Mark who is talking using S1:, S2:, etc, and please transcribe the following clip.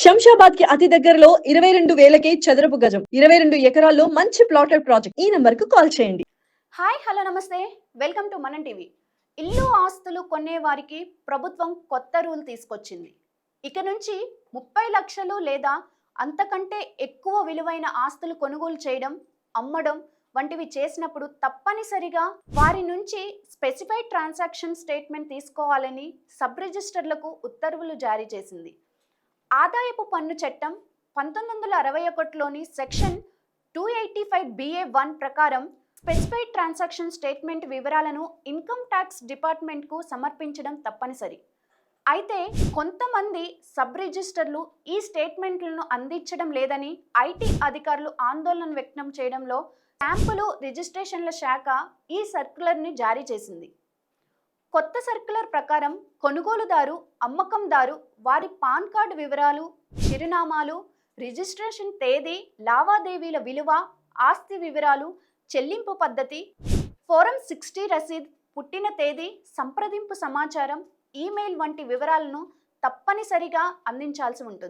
S1: శంషాబాద్కి అతి దగ్గరలో ఇరవై రెండు వేలకే చదరపు గజం ఇరవై రెండు ఎకరాల్లో మంచి ప్లాటెడ్ ప్రాజెక్ట్. ఈ నంబర్కు కాల్ చేయండి.
S2: హాయ్ హలో నమస్తే. Welcome to Manam TV. ఇల్లు ఆస్తులు కొనే వారికి ప్రభుత్వం కొత్త రూల్ తీసుకొచ్చింది. ఇక నుంచి ముప్పై లక్షలు లేదా అంతకంటే ఎక్కువ విలువైన ఆస్తులు కొనుగోలు చేయడం అమ్మడం వంటివి చేసినప్పుడు తప్పనిసరిగా వారి నుంచి స్పెసిఫైడ్ ట్రాన్సాక్షన్ స్టేట్మెంట్ తీసుకోవాలని సబ్ రిజిస్టర్లకు ఉత్తర్వులు జారీ చేసింది. ఆదాయపు పన్ను చట్టం పంతొమ్మిది వందల అరవై ఒకటిలోని section two eighty five BA one ప్రకారం స్పెసిఫైడ్ ట్రాన్సాక్షన్ స్టేట్మెంట్ వివరాలను ఇన్కమ్ ట్యాక్స్ డిపార్ట్మెంట్కు సమర్పించడం తప్పనిసరి. అయితే కొంతమంది సబ్ రిజిస్టర్లు ఈ స్టేట్మెంట్లను అందించడం లేదని ఐటీ అధికారులు ఆందోళన వ్యక్తం చేయడంలో శాంపులు రిజిస్ట్రేషన్ల శాఖ ఈ సర్క్యులర్ని జారీ చేసింది. కొత్త సర్క్యులర్ ప్రకారం కొనుగోలుదారు అమ్మకందారు వారి పాన్ కార్డు వివరాలు చిరునామాలు రిజిస్ట్రేషన్ తేదీ లావాదేవీల విలువ ఆస్తి వివరాలు చెల్లింపు పద్ధతి ఫోరం సిక్స్టీ రసీద్ పుట్టిన తేదీ సంప్రదింపు సమాచారం ఈమెయిల్ వంటి వివరాలను తప్పనిసరిగా అందించాల్సి ఉంటుంది.